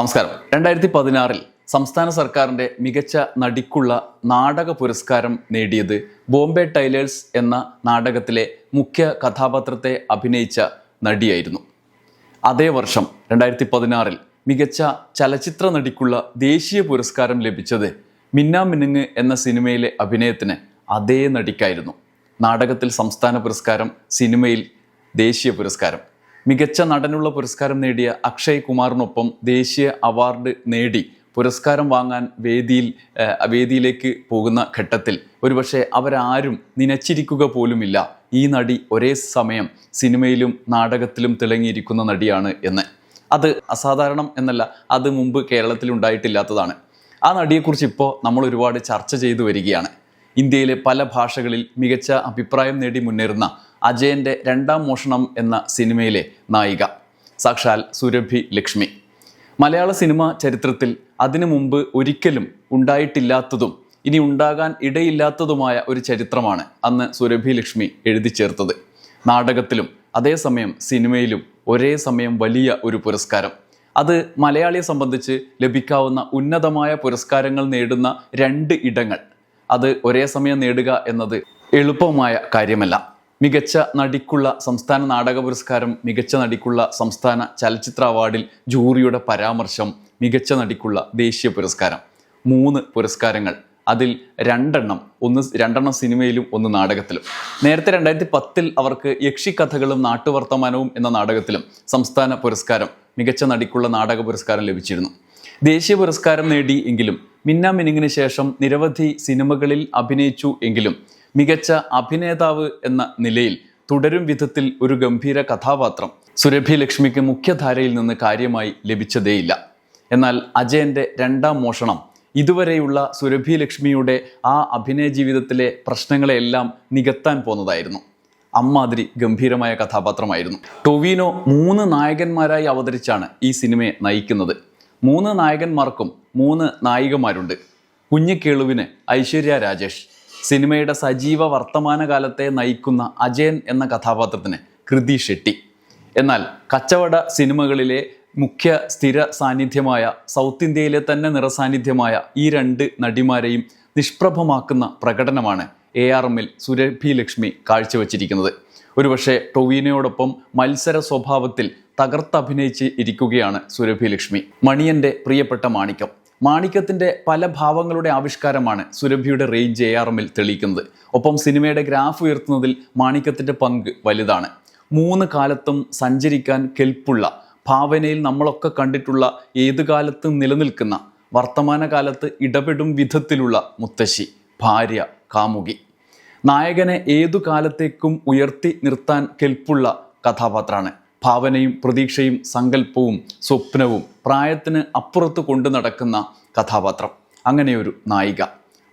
നമസ്കാരം. രണ്ടായിരത്തി പതിനാറിൽ സംസ്ഥാന സർക്കാരിന്റെ മികച്ച നടിക്കുള്ള നാടക പുരസ്കാരം നേടിയത് ബോംബെ ടൈലേഴ്സ് എന്ന നാടകത്തിലെ മുഖ്യ കഥാപാത്രത്തെ അഭിനയിച്ച നടിയായിരുന്നു. അതേ വർഷം രണ്ടായിരത്തി പതിനാറിൽ മികച്ച ചലച്ചിത്ര നടിക്കുള്ള ദേശീയ പുരസ്കാരം ലഭിച്ചത് മിന്നാ മിനുങ്ങ് എന്ന സിനിമയിലെ അഭിനയത്തിന് അതേ നടിക്കായിരുന്നു. നാടകത്തിൽ സംസ്ഥാന പുരസ്കാരം സിനിമയിൽ ദേശീയ പുരസ്കാരം. മികച്ച നടനുള്ള പുരസ്കാരം നേടിയ അക്ഷയ് കുമാറിനൊപ്പം ദേശീയ അവാർഡ് നേടി പുരസ്കാരം വാങ്ങാൻ വേദിയിൽ വേദിയിലേക്ക് പോകുന്ന ഘട്ടത്തിൽ. ഒരുപക്ഷെ അവരാരും നനച്ചിരിക്കുക പോലുമില്ല. ഈ നടി ഒരേ സമയം സിനിമയിലും നാടകത്തിലും തിളങ്ങിയിരിക്കുന്ന നടിയാണ് എന്ന്. അത് അസാധാരണം എന്നല്ല അത് മുമ്പ് കേരളത്തിൽ ഉണ്ടായിട്ടില്ലാത്തതാണ്. ആ നടിയെക്കുറിച്ച് ഇപ്പോൾ നമ്മൾ ഒരുപാട് ചർച്ച ചെയ്തു വരികയാണ്. ഇന്ത്യയിലെ പല ഭാഷകളിൽ മികച്ച അഭിപ്രായം നേടി മുന്നേറുന്ന അജയന്റെ രണ്ടാം മോഷണം എന്ന സിനിമയിലെ നായിക. സാക്ഷാൽ സുരഭി ലക്ഷ്മി. മലയാള സിനിമ ചരിത്രത്തിൽ അതിനു മുമ്പ് ഒരിക്കലും ഉണ്ടായിട്ടില്ലാത്തതും ഇനി ഉണ്ടാകാൻ ഇടയില്ലാത്തതുമായ ഒരു ചരിത്രമാണ് അന്ന് സുരഭി ലക്ഷ്മി എഴുതി ചേർത്തത്. നാടകത്തിലും അതേസമയം സിനിമയിലും ഒരേ സമയം വലിയ ഒരു പുരസ്കാരം. അത് മലയാളിയെ സംബന്ധിച്ച് ലഭിക്കാവുന്ന ഉന്നതമായ പുരസ്കാരങ്ങൾ നേടുന്ന രണ്ട് ഇടങ്ങൾ. അത് ഒരേ സമയം നേടുക എന്നത് എളുപ്പമായ കാര്യമല്ല. മികച്ച നടിക്കുള്ള സംസ്ഥാന നാടക പുരസ്കാരം മികച്ച നടിക്കുള്ള സംസ്ഥാന ചലച്ചിത്ര അവാർഡിൽ ജൂറിയുടെ പരാമർശം മികച്ച നടിക്കുള്ള ദേശീയ പുരസ്കാരം. മൂന്ന് പുരസ്കാരങ്ങൾ. അതിൽ രണ്ടെണ്ണം ഒന്ന് രണ്ടെണ്ണം സിനിമയിലും ഒന്ന് നാടകത്തിലും. നേരത്തെ രണ്ടായിരത്തി പത്തിൽ അവർക്ക് യക്ഷിക്കഥകളും നാട്ടുവർത്തമാനവും എന്ന നാടകത്തിലും സംസ്ഥാന പുരസ്കാരം മികച്ച നടിക്കുള്ള നാടക പുരസ്കാരം ലഭിച്ചിരുന്നു. ദേശീയ പുരസ്കാരം നേടി എങ്കിലും മിന്ന മിനുങ്ങിന് ശേഷം നിരവധി സിനിമകളിൽ അഭിനയിച്ചു എങ്കിലും മികച്ച അഭിനേതാവ് എന്ന നിലയിൽ തുടരും വിധത്തിൽ ഒരു ഗംഭീര കഥാപാത്രം സുരഭി ലക്ഷ്മിക്ക് മുഖ്യധാരയിൽ നിന്ന് കാര്യമായി ലഭിച്ചതേയില്ല. എന്നാൽ അജയന്റെ രണ്ടാം മോഷണം ഇതുവരെയുള്ള സുരഭി ലക്ഷ്മിയുടെ ആ അഭിനയ ജീവിതത്തിലെ പ്രശ്നങ്ങളെല്ലാം നികത്താൻ പോന്നതായിരുന്നു. അമ്മാതിരി ഗംഭീരമായ കഥാപാത്രമായിരുന്നു. ടൊവിനോ മൂന്ന് നായകന്മാരായി അവതരിച്ചാണ് ഈ സിനിമയെ നയിക്കുന്നത്. മൂന്ന് നായകന്മാർക്കും മൂന്ന് നായികമാരുണ്ട്. കുഞ്ഞിക്കേളുവിന് ഐശ്വര്യ രാജേഷ്. സിനിമയുടെ സജീവ വർത്തമാനകാലത്തെ നയിക്കുന്ന അജയൻ എന്ന കഥാപാത്രത്തിന് കൃതി ഷെട്ടി. എന്നാൽ കച്ചവട സിനിമകളിലെ മുഖ്യ സ്ഥിര സാന്നിധ്യമായ സൗത്ത് ഇന്ത്യയിലെ തന്നെ നിറസാന്നിധ്യമായ ഈ രണ്ട് നടിമാരെയും നിഷ്പ്രഭമാക്കുന്ന പ്രകടനമാണ് എ ആർ എമ്മിൽ സുരഭി ലക്ഷ്മി കാഴ്ചവെച്ചിരിക്കുന്നത്. ഒരുപക്ഷെ ടൊവീനയോടൊപ്പം മത്സര സ്വഭാവത്തിൽ തകർത്തഭിനയിച്ച് ഇരിക്കുകയാണ് സുരഭി ലക്ഷ്മി മണിയന്റെ പ്രിയപ്പെട്ട മാണിക്യം. മാണിക്യത്തിന്റെ പല ഭാവങ്ങളുടെ ആവിഷ്കാരമാണ് സുരഭിയുടെ റേഞ്ച് എ ആർ എമ്മിൽ തെളിയിക്കുന്നത്. ഒപ്പം സിനിമയുടെ ഗ്രാഫ് ഉയർത്തുന്നതിൽ മാണിക്യത്തിന്റെ പങ്ക് വലുതാണ്. മൂന്ന് കാലത്തും സഞ്ചരിക്കാൻ കെൽപ്പുള്ള ഭാവനയിൽ നമ്മളൊക്കെ കണ്ടിട്ടുള്ള ഏത് കാലത്തും നിലനിൽക്കുന്ന വർത്തമാനകാലത്ത് ഇടപെടും വിധത്തിലുള്ള മുത്തശ്ശി ഭാര്യ കാമുകി. നായകനെ ഏതു കാലത്തേക്കും ഉയർത്തി നിർത്താൻ കെൽപ്പുള്ള കഥാപാത്രമാണ്. ഭാവനയും പ്രതീക്ഷയും സങ്കല്പവും സ്വപ്നവും പ്രായത്തിന് അപ്പുറത്ത് കൊണ്ടു നടക്കുന്ന കഥാപാത്രം. അങ്ങനെയൊരു നായിക.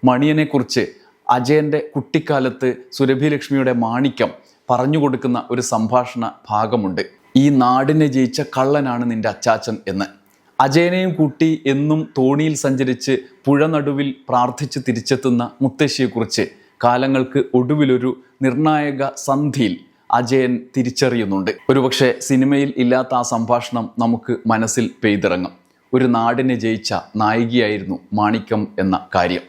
മണിയനെക്കുറിച്ച് അജയന്റെ കുട്ടിക്കാലത്ത് സുരഭിലക്ഷ്മിയുടെ മാണിക്യം പറഞ്ഞു കൊടുക്കുന്ന ഒരു സംഭാഷണ ഭാഗമുണ്ട്. ഈ നാടിനെ ജയിച്ച കള്ളനാണ് നിന്റെ അച്ചാച്ചൻ എന്ന്. അജയനെയും കൂട്ടി എന്നും തോണിയിൽ സഞ്ചരിച്ച് പുഴ നടുവിൽ പ്രാർത്ഥിച്ച് തിരിച്ചെത്തുന്ന മുത്തശ്ശിയെക്കുറിച്ച് കാലങ്ങൾക്ക് ഒടുവിലൊരു നിർണായക സന്ധിയിൽ അജയൻ തിരിച്ചറിയുന്നുണ്ട്. ഒരുപക്ഷെ സിനിമയിൽ ഇല്ലാത്ത ആ സംഭാഷണം നമുക്ക് മനസ്സിൽ പെയ്തിറങ്ങും. ഒരു നാടിനെ ജയിച്ച നായികയായിരുന്നു മാണിക്കം എന്ന കാര്യം.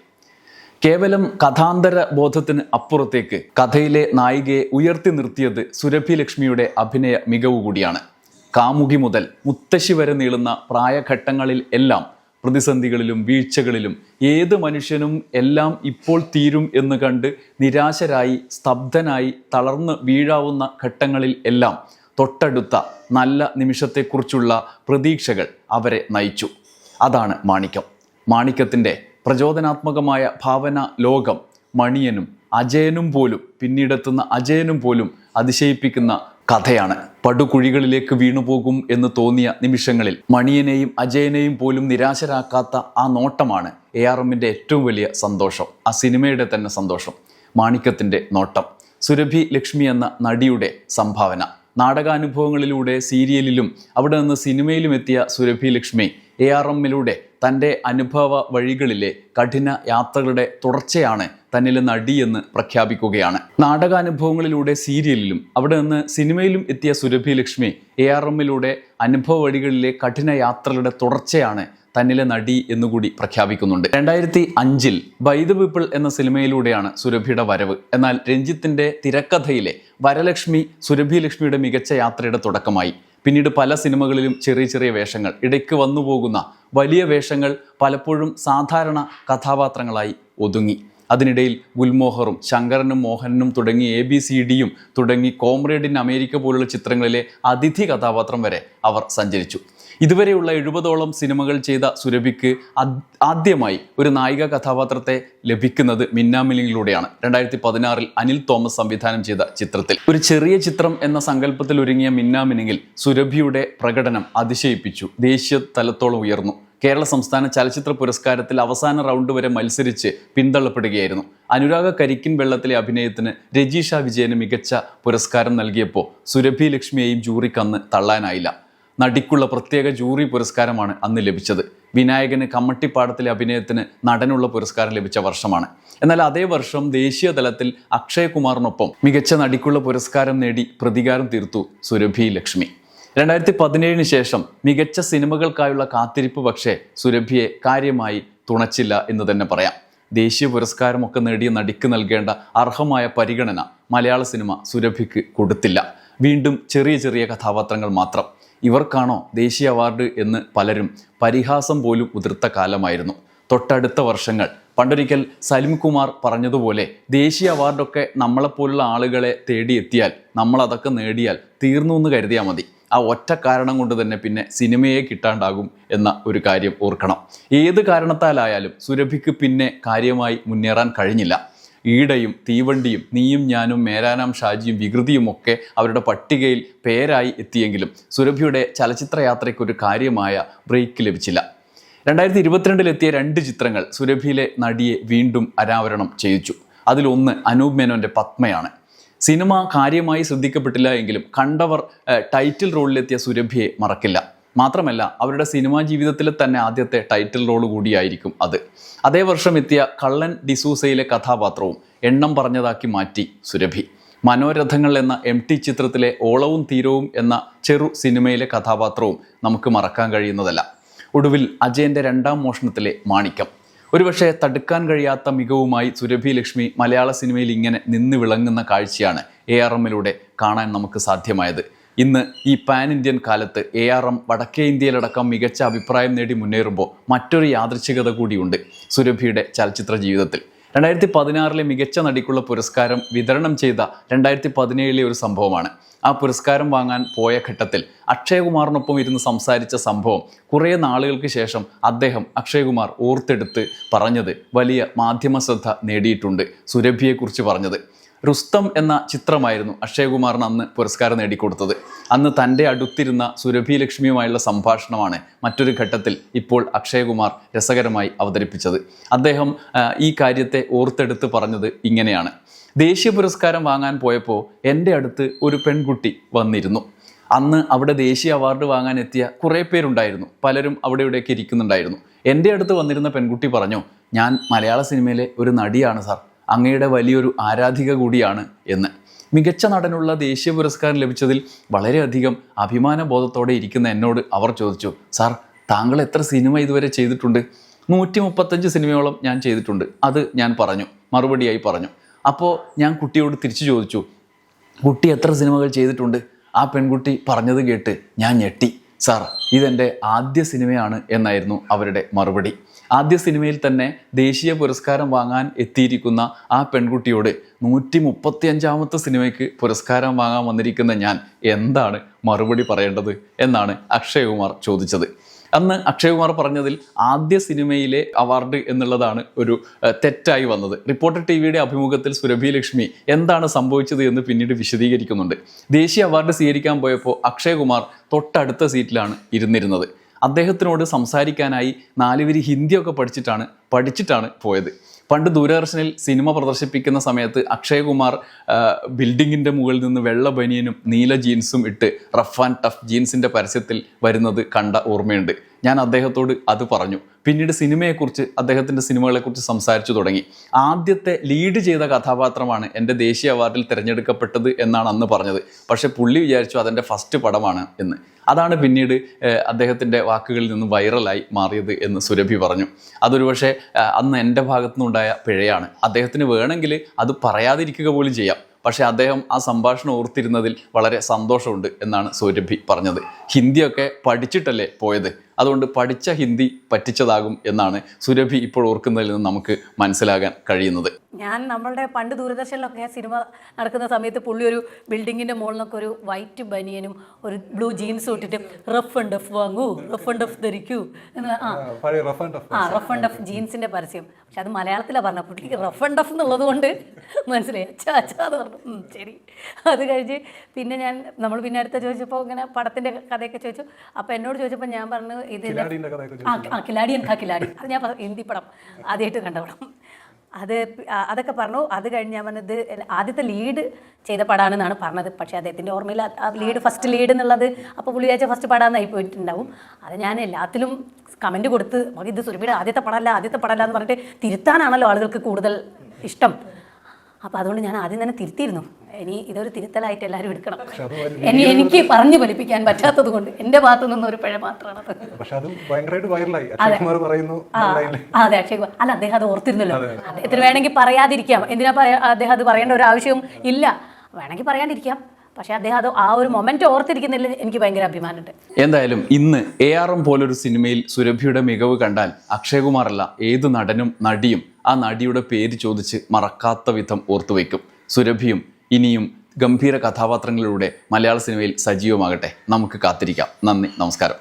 കേവലം കഥാന്തര ബോധത്തിന് അപ്പുറത്തേക്ക് കഥയിലെ നായികയെ ഉയർത്തി നിർത്തിയത് സുരഭി ലക്ഷ്മിയുടെ അഭിനയ മികവ് കൂടിയാണ്. കാമുകി മുതൽ മുത്തശ്ശി വരെ നീളുന്ന പ്രായഘട്ടങ്ങളിൽ എല്ലാം പ്രതിസന്ധികളിലും വീഴ്ചകളിലും ഏത് മനുഷ്യനും എല്ലാം ഇപ്പോൾ തീരും എന്ന് കണ്ട് നിരാശരായി സ്തബ്ധനായി തളർന്ന് വീഴാവുന്ന ഘട്ടങ്ങളിൽ എല്ലാം തൊട്ടടുത്ത നല്ല നിമിഷത്തെക്കുറിച്ചുള്ള പ്രതീക്ഷകൾ അവരെ നയിച്ചു. അതാണ് മാണിക്യം. മാണിക്യത്തിന്റെ പ്രചോദനാത്മകമായ ഭാവന ലോകം മണിയനും അജയനും പോലും പിന്നീടെത്തുന്ന അജയനും പോലും അതിശയിപ്പിക്കുന്ന കഥയാണ്. പടുകുഴികളിലേക്ക് വീണുപോകും എന്ന് തോന്നിയ നിമിഷങ്ങളിൽ മണിയനെയും അജയനെയും പോലും നിരാശരാക്കാത്ത ആ നോട്ടമാണ് എ ആർ എമ്മിന്റെ ഏറ്റവും വലിയ സന്തോഷം ആ സിനിമയുടെ തന്നെ സന്തോഷം മാണിക്കത്തിന്റെ നോട്ടം. സുരഭി ലക്ഷ്മി എന്ന നടിയുടെ സംഭാവന. നാടകാനുഭവങ്ങളിലൂടെ സീരിയലിലും അവിടെ നിന്ന് സിനിമയിലും എത്തിയ സുരഭി ലക്ഷ്മി എ ആർ എമ്മിലൂടെ തന്റെ അനുഭവ വഴികളിലെ കഠിന യാത്രകളുടെ തുടർച്ചയാണ് തന്നിലെ നടി എന്ന് പ്രഖ്യാപിക്കുകയാണ്. നാടകാനുഭവങ്ങളിലൂടെ സീരിയലിലും അവിടെ നിന്ന് സിനിമയിലും എത്തിയ സുരഭി ലക്ഷ്മി എ ആർ എമ്മിലൂടെ അനുഭവ വഴികളിലെ കഠിന യാത്രകളുടെ തുടർച്ചയാണ് തന്നിലെ നടി എന്നുകൂടി പ്രഖ്യാപിക്കുന്നുണ്ട്. രണ്ടായിരത്തി അഞ്ചിൽ ബൈ ദ പീപ്പിൾ എന്ന സിനിമയിലൂടെയാണ് സുരഭിയുടെ വരവ്. എന്നാൽ രഞ്ജിത്തിന്റെ തിരക്കഥയിലെ വരലക്ഷ്മി സുരഭി ലക്ഷ്മിയുടെ മികച്ച യാത്രയുടെ തുടക്കമായി. പിന്നീട് പല സിനിമകളിലും ചെറിയ ചെറിയ വേഷങ്ങൾ ഇടയ്ക്ക് വന്നു പോകുന്ന വലിയ വേഷങ്ങൾ പലപ്പോഴും സാധാരണ കഥാപാത്രങ്ങളായി ഒതുങ്ങി. അതിനിടയിൽ ഗുൽമോഹറും ശങ്കരനും മോഹനും തുടങ്ങി എ ബി സി ഡിയും തുടങ്ങി കോമ്രേഡ് അമേരിക്ക പോലുള്ള ചിത്രങ്ങളിലെ അതിഥി കഥാപാത്രം വരെ അവർ സഞ്ചരിച്ചു. ഇതുവരെയുള്ള എഴുപതോളം സിനിമകൾ ചെയ്ത സുരഭിക്ക് ആദ്യമായി ഒരു നായിക കഥാപാത്രത്തെ ലഭിക്കുന്നത് മിന്നാമിലിങ്ങിലൂടെയാണ് രണ്ടായിരത്തി പതിനാറിൽ അനിൽ തോമസ് സംവിധാനം ചെയ്ത ചിത്രത്തിൽ. ഒരു ചെറിയ ചിത്രം എന്ന സങ്കല്പത്തിൽ ഒരുങ്ങിയ മിന്നാമിനിങ്ങിൽ സുരഭിയുടെ പ്രകടനം അതിശയിപ്പിച്ചു. ദേശീയ തലത്തോളം ഉയർന്നു. കേരള സംസ്ഥാന ചലച്ചിത്ര പുരസ്കാരത്തിൽ അവസാന റൗണ്ട് വരെ മത്സരിച്ച് പിന്തള്ളപ്പെടുകയായിരുന്നു. അനുരാഗ കരിക്കിൻ വെള്ളത്തിലെ അഭിനയത്തിന് രജീഷ വിജയന് മികച്ച പുരസ്കാരം നൽകിയപ്പോൾ സുരഭി ലക്ഷ്മിയെയും ജൂറിക്ക് അന്ന് തള്ളാനായില്ല. നടിക്കുള്ള പ്രത്യേക ജൂറി പുരസ്കാരമാണ് അന്ന് ലഭിച്ചത്. വിനായകന് കമ്മട്ടിപ്പാടത്തിലെ അഭിനയത്തിന് നടനുള്ള പുരസ്കാരം ലഭിച്ച വർഷമാണ്. എന്നാൽ അതേ വർഷം ദേശീയ തലത്തിൽ അക്ഷയ് കുമാറിനൊപ്പം മികച്ച നടിക്കുള്ള പുരസ്കാരം നേടി പ്രതികാരം തീർത്തു സുരഭി ലക്ഷ്മി. രണ്ടായിരത്തി പതിനേഴിന് ശേഷം മികച്ച സിനിമകൾക്കായുള്ള കാത്തിരിപ്പ് പക്ഷേ സുരഭിയെ കാര്യമായി തുണച്ചില്ല എന്ന് തന്നെ പറയാം. ദേശീയ പുരസ്കാരമൊക്കെ നേടിയ നടിക്ക് നൽകേണ്ട അർഹമായ പരിഗണന മലയാള സിനിമ സുരഭിക്ക് കൊടുത്തില്ല. വീണ്ടും ചെറിയ ചെറിയ കഥാപാത്രങ്ങൾ മാത്രം. ഇവർക്കാണോ ദേശീയ അവാർഡ് എന്ന് പലരും പരിഹാസം പോലും ഉതിർത്ത കാലമായിരുന്നു. തൊട്ടടുത്ത വർഷങ്ങൾ പണ്ടൊരിക്കൽ സലിം കുമാർ പറഞ്ഞതുപോലെ ദേശീയ അവാർഡൊക്കെ നമ്മളെപ്പോലുള്ള ആളുകളെ തേടിയെത്തിയാൽ നമ്മൾ അതൊക്കെ നേടിയാൽ തീർന്നു എന്ന് കരുതിയാൽ മതി. ആ ഒറ്റ കാരണം കൊണ്ട് തന്നെ പിന്നെ സിനിമയെ കിട്ടാണ്ടാകും എന്ന ഒരു കാര്യം ഓർക്കണം. ഏത് കാരണത്താലായാലും സുരഭിക്ക് പിന്നെ കാര്യമായി മുന്നേറാൻ കഴിഞ്ഞില്ല. ഈടയും തീവണ്ടിയും നീയും ഞാനും മേരാനാം ഷാജിയും വികൃതിയും ഒക്കെ അവരുടെ പട്ടികയിൽ പേരായി എത്തിയെങ്കിലും സുരഭിയുടെ ചലച്ചിത്ര യാത്രയ്ക്ക് ഒരു കാര്യമായ ബ്രേക്ക് ലഭിച്ചില്ല. രണ്ടായിരത്തി ഇരുപത്തിരണ്ടിലെത്തിയ രണ്ട് ചിത്രങ്ങൾ സുരഭിയിലെ നടിയെ വീണ്ടും അനാവരണം ചെയ്യിച്ചു. അതിലൊന്ന് അനൂപ് മേനോന്റെ പത്മയാണ്. സിനിമ കാര്യമായി ശ്രദ്ധിക്കപ്പെട്ടില്ല എങ്കിലും കണ്ടവർ ടൈറ്റിൽ റോളിലെത്തിയ സുരഭിയെ മറക്കില്ല. മാത്രമല്ല അവരുടെ സിനിമാ ജീവിതത്തിലെ തന്നെ ആദ്യത്തെ ടൈറ്റിൽ റോൾ കൂടിയായിരിക്കും അത്. അതേ വർഷം എത്തിയ കള്ളൻ ഡിസൂസയിലെ കഥാപാത്രവും എണ്ണം പറഞ്ഞതാക്കി മാറ്റി സുരഭി. മനോരഥങ്ങൾ എന്ന എം ടി ചിത്രത്തിലെ ഓളവും തീരവും എന്ന ചെറു സിനിമയിലെ കഥാപാത്രവും നമുക്ക് മറക്കാൻ കഴിയുന്നതല്ല. ഒടുവിൽ അജയന്റെ രണ്ടാം മോഷണത്തിലെ മാണിക്കം. ഒരുപക്ഷെ തടുക്കാൻ കഴിയാത്ത മികവുമായി സുരഭി ലക്ഷ്മി മലയാള സിനിമയിൽ ഇങ്ങനെ നിന്ന് വിളങ്ങുന്ന കാഴ്ചയാണ് എ ആർ എമ്മിലൂടെ കാണാൻ നമുക്ക് സാധ്യമായത്. ഇന്ന് ഈ പാൻ ഇന്ത്യൻ കാലത്ത് എ ആർ എം വടക്കേ ഇന്ത്യയിലടക്കം മികച്ച അഭിപ്രായം നേടി മുന്നേറുമ്പോൾ മറ്റൊരു യാദൃച്ഛികത കൂടിയുണ്ട് സുരഭിയുടെ ചലച്ചിത്ര ജീവിതത്തിൽ. രണ്ടായിരത്തി പതിനാറിലെ മികച്ച നടിക്കുള്ള പുരസ്കാരം വിതരണം ചെയ്ത രണ്ടായിരത്തി പതിനേഴിലെ ഒരു സംഭവമാണ്. ആ പുരസ്കാരം വാങ്ങാൻ പോയ ഘട്ടത്തിൽ അക്ഷയകുമാറിനൊപ്പം ഇരുന്ന് സംസാരിച്ച സംഭവം കുറേ നാളുകൾക്ക് ശേഷം അദ്ദേഹം അക്ഷയകുമാർ ഓർത്തെടുത്ത് പറഞ്ഞത് വലിയ മാധ്യമ ശ്രദ്ധ നേടിയിട്ടുണ്ട് സുരഭിയെക്കുറിച്ച് പറഞ്ഞത്. റുസ്തം എന്ന ചിത്രമായിരുന്നു അക്ഷയകുമാറിന് അന്ന് പുരസ്കാരം നേടിക്കൊടുത്തത്. അന്ന് തന്റെ അടുത്തിരുന്ന സുരഭി ലക്ഷ്മിയുമായുള്ള സംഭാഷണമാണ് മറ്റൊരു ഘട്ടത്തിൽ ഇപ്പോൾ അക്ഷയകുമാർ രസകരമായി അവതരിപ്പിച്ചത്. അദ്ദേഹം ഈ കാര്യത്തെ ഓർത്തെടുത്ത് പറഞ്ഞത് ഇങ്ങനെയാണ്. ദേശീയ പുരസ്കാരം വാങ്ങാൻ പോയപ്പോൾ എന്റെ അടുത്ത് ഒരു പെൺകുട്ടി വന്നിരുന്നു. അന്ന് അവിടെ ദേശീയ അവാർഡ് വാങ്ങാൻ എത്തിയ കുറേ പേരുണ്ടായിരുന്നു. പലരും അവിടെ ഇവിടെയൊക്കെ ഇരിക്കുന്നുണ്ടായിരുന്നു. എന്റെ അടുത്ത് വന്നിരുന്ന പെൺകുട്ടി പറഞ്ഞു ഞാൻ മലയാള സിനിമയിലെ ഒരു നടിയാണ് സാർ. അങ്ങയുടെ വലിയൊരു ആരാധിക കൂടിയാണ് എന്ന്. മികച്ച നടനുള്ള ദേശീയ പുരസ്കാരം ലഭിച്ചതിൽ വളരെയധികം അഭിമാന ബോധത്തോടെ ഇരിക്കുന്ന എന്നോട് അവർ ചോദിച്ചു സാർ താങ്കൾ എത്ര സിനിമ ഇതുവരെ ചെയ്തിട്ടുണ്ട്? നൂറ്റി മുപ്പത്തഞ്ച് സിനിമയോളം ഞാൻ ചെയ്തിട്ടുണ്ട് അത് ഞാൻ പറഞ്ഞു മറുപടിയായി പറഞ്ഞു. അപ്പോൾ ഞാൻ കുട്ടിയോട് തിരിച്ചു ചോദിച്ചു കുട്ടി എത്ര സിനിമകൾ ചെയ്തിട്ടുണ്ട്? ആ പെൺകുട്ടി പറഞ്ഞത് കേട്ട് ഞാൻ ഞെട്ടി. സാർ ഇതെന്റെ ആദ്യ സിനിമയാണ് എന്നായിരുന്നു അവരുടെ മറുപടി. ആദ്യ സിനിമയിൽ തന്നെ ദേശീയ പുരസ്കാരം വാങ്ങാൻ എത്തിയിരിക്കുന്ന ആ പെൺകുട്ടിയോട് നൂറ്റി മുപ്പത്തി അഞ്ചാമത്തെ സിനിമയ്ക്ക് പുരസ്കാരം വാങ്ങാൻ വന്നിരിക്കുന്ന ഞാൻ എന്താണ് മറുപടി പറയേണ്ടത് എന്നാണ് അക്ഷയകുമാർ ചോദിച്ചത്. അന്ന് അക്ഷയകുമാർ പറഞ്ഞതിൽ ആദ്യ സിനിമയിലെ അവാർഡ് എന്നുള്ളതാണ് ഒരു തെറ്റായി വന്നത്. റിപ്പോർട്ടർ ടി വിയുടെ അഭിമുഖത്തിൽ സുരഭി ലക്ഷ്മി എന്താണ് സംഭവിച്ചത് എന്ന് പിന്നീട് വിശദീകരിക്കുന്നുണ്ട്. ദേശീയ അവാർഡ് സ്വീകരിക്കാൻ പോയപ്പോൾ അക്ഷയകുമാർ തൊട്ടടുത്ത സീറ്റിലാണ് ഇരുന്നിരുന്നത്. അദ്ദേഹത്തിനോട് സംസാരിക്കാനായി നാലുപേര് ഹിന്ദിയൊക്കെ പഠിച്ചിട്ടാണ് പഠിച്ചിട്ടാണ് പോയത്. പണ്ട് ദൂരദർശനിൽ സിനിമ പ്രദർശിപ്പിക്കുന്ന സമയത്ത് അക്ഷയകുമാർ ബിൽഡിങ്ങിന്റെ മുകളിൽ നിന്ന് വെള്ള ബനിയനും നീല ജീൻസും ഇട്ട് റഫ് ആൻഡ് ടഫ് ജീൻസിന്റെ പരസ്യത്തിൽ വരുന്നത് കണ്ട ഓർമ്മയുണ്ട്. ഞാൻ അദ്ദേഹത്തോട് അത് പറഞ്ഞു. പിന്നീട് സിനിമയെക്കുറിച്ച് അദ്ദേഹത്തിന്റെ സിനിമകളെക്കുറിച്ച് സംസാരിച്ചു തുടങ്ങി. ആദ്യത്തെ ലീഡ് ചെയ്ത കഥാപാത്രമാണ് എന്റെ ദേശീയ അവാർഡിൽ തിരഞ്ഞെടുക്കപ്പെട്ടത് എന്നാണ് അന്ന് പറഞ്ഞത്. പക്ഷേ പുള്ളി വിചാരിച്ചു അതെന്റെ ഫസ്റ്റ് പടമാണ് എന്ന്. അതാണ് പിന്നീട് അദ്ദേഹത്തിന്റെ വാക്കുകളിൽ നിന്ന് വൈറലായി മാറിയത് എന്ന് സുരഭി പറഞ്ഞു. അതൊരു പക്ഷേ അന്ന് എന്റെ ഭാഗത്തു നിന്നുണ്ടായ പിഴയാണ്. അദ്ദേഹത്തിന് വേണമെങ്കിൽ അത് പറയാതിരിക്കുക പോലും ചെയ്യാം. പക്ഷേ അദ്ദേഹം ആ സംഭാഷണം ഓർത്തിരുന്നതിൽ വളരെ സന്തോഷമുണ്ട് എന്നാണ് സൗരഭി പറഞ്ഞത്. ഹിന്ദിയൊക്കെ പഠിച്ചിട്ടല്ലേ പോയത്? അതുകൊണ്ട് പഠിച്ച ഹിന്ദി പറ്റിച്ചതാകും എന്നാണ് സുരഭി ഇപ്പോൾ ഓർക്കുന്നതിൽ നിന്ന് നമുക്ക് മനസ്സിലാകാൻ കഴിയുന്നത്. ഞാൻ നമ്മളുടെ പണ്ട് ദൂരദർശനിലൊക്കെ സിനിമ നടക്കുന്ന സമയത്ത് പുള്ളി ഒരു ബിൽഡിങ്ങിന്റെ മുകളിലൊക്കെ ഒരു വൈറ്റ് ബനിയനും ഒരു ബ്ലൂ ജീൻസും ഇട്ടിട്ട് റഫ് ആൻഡ് ഡഫ് വാങ്ങൂ റഫ് ആൻഡ് ഡഫ് ധരിക്കൂ എന്ന് ആ റഫ് ആൻഡ് ഡഫ് ജീൻസിന്റെ പരസ്യം. പക്ഷെ അത് മലയാളത്തിലാണ് പറഞ്ഞ പുള്ളി റഫ് ആൻഡ് ഡഫ് എന്നുള്ളത് കൊണ്ട് മനസ്സിലായി. അച്ഛാ അച്ഛാ എന്ന് പറഞ്ഞു. ശരി. അത് കഴിഞ്ഞ് പിന്നെ ഞാൻ നമ്മൾ പിന്നെ അടുത്ത ചോദിച്ചപ്പോൾ ഇങ്ങനെ പടത്തിന്റെ കഥയൊക്കെ ചോദിച്ചു. അപ്പോൾ എന്നോട് ചോദിച്ചപ്പോൾ ഞാൻ പറഞ്ഞു ഇതിന്റെ ആ കിലാടിയൻ കാ കിലാടി അത് ഞാൻ ഹിന്ദി പടം ആദ്യമായിട്ട് കണ്ട പടം. അത് അതൊക്കെ പറഞ്ഞു അത് കഴിഞ്ഞ് ഞാൻ പറഞ്ഞത് ആദ്യത്തെ ലീഡ് ചെയ്ത പടമാണെന്നാണ് പറഞ്ഞത്. പക്ഷേ അദ്ദേഹത്തിന്റെ ഓർമ്മയിൽ ആ- ലീഡ് ഫസ്റ്റ് ലീഡ് എന്നുള്ളത് അപ്പോൾ പുള്ളി വിചാരിച്ച ഫസ്റ്റ് പടമാണെന്നായി പോയിട്ടുണ്ടാവും. അത് ഞാൻ എല്ലാത്തിലും കമന്റ് കൊടുത്ത് "മതി, ഇത് സുരഭിയുടെ ആദ്യത്തെ പടമല്ല ആദ്യത്തെ പടമല്ല എന്ന് പറഞ്ഞിട്ട് തിരുത്താനാണല്ലോ ആളുകൾക്ക് കൂടുതൽ ഇഷ്ടം. അപ്പോൾ അതുകൊണ്ട് ഞാൻ ആദ്യം തന്നെ തിരുത്തിയിരുന്നു. ഇനി ഇതൊരു തിരുത്തലായിട്ട് എല്ലാവരും എടുക്കണം. ഇനി എനിക്ക് പറഞ്ഞു ഫലിപ്പിക്കാൻ പറ്റാത്തത് കൊണ്ട് എന്റെ ഭാഗത്തു നിന്നൊരു പിഴ മാത്രമാണ് അത്. അക്ഷയ് അതെ കുമാർ. അല്ല അദ്ദേഹം അത് ഓർത്തിരുന്നല്ലോ. അദ്ദേഹത്തിന് വേണമെങ്കിൽ പറയാതിരിക്കാം. എന്തിനാ പറയാ- അദ്ദേഹം അത് പറയേണ്ട ഒരു ആവശ്യവും ഇല്ല. വേണമെങ്കിൽ പറയാണ്ടിരിക്കാം. പക്ഷേ അദ്ദേഹം അത് ആ ഒരു മൊമെന്റ് ഓർത്തിരിക്കുന്നതിൽ എനിക്ക് ഭയങ്കര അഭിമാനമുണ്ട്. എന്തായാലും ഇന്ന് എ ആർ എം പോലൊരു സിനിമയിൽ സുരഭിയുടെ മികവ് കണ്ടാൽ അക്ഷയകുമാറല്ല ഏത് നടനും നടിയും ആ നടിയുടെ പേര് ചോദിച്ച് മറക്കാത്ത വിധം ഓർത്തുവെക്കും സുരഭിയും ഇനിയും ഗംഭീര കഥാപാത്രങ്ങളിലൂടെ മലയാള സിനിമയിൽ സജീവമാകട്ടെ. നമുക്ക് കാത്തിരിക്കാം. നന്ദി നമസ്കാരം.